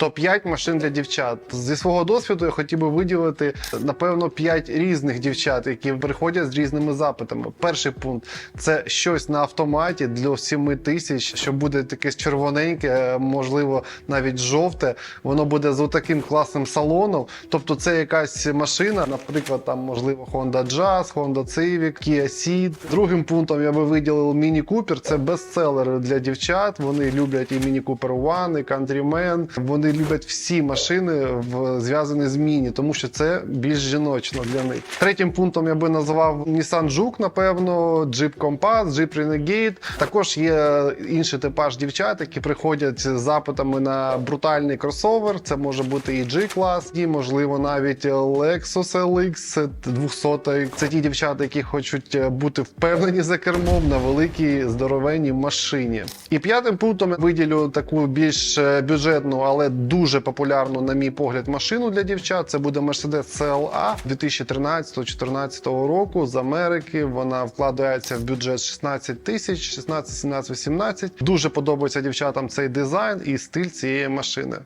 Топ-5 машин для дівчат. Зі свого досвіду я хотів би виділити напевно 5 різних дівчат, які приходять з різними запитами. Перший пункт це щось на автоматі для 7 тисяч, що буде таке червоненьке, е, можливо, навіть жовте. Воно буде з таким класним салоном. Тобто, це якась машина, наприклад, там можливо Honda Jazz, Honda Civic, Kia Ceed. Другим пунктом я би виділив Міні Купер. Це бестселери для дівчат. Вони люблять і Міні Купер One, і Countryman. Вони люблять всі машини в зв'язані з міні, тому що це більш жіночно для них. Третім пунктом я би назвав Nissan Juke, напевно, Jeep Compass, Jeep Renegade. Також є інший типаж дівчат, які приходять з запитами на брутальний кросовер. Це може бути і G-клас, і можливо навіть Lexus LX 200. Це ті дівчата, які хочуть бути впевнені за кермом на великій здоровенній машині. І п'ятим пунктом я виділю таку більш е, бюджетну, але дуже популярну, на мій погляд, машину для дівчат. Це буде Mercedes CLA 2013-2014 року з Америки. Вона вкладається в бюджет 16 тисяч, 16, 17, 18. Дуже подобається дівчатам цей дизайн і стиль цієї машини.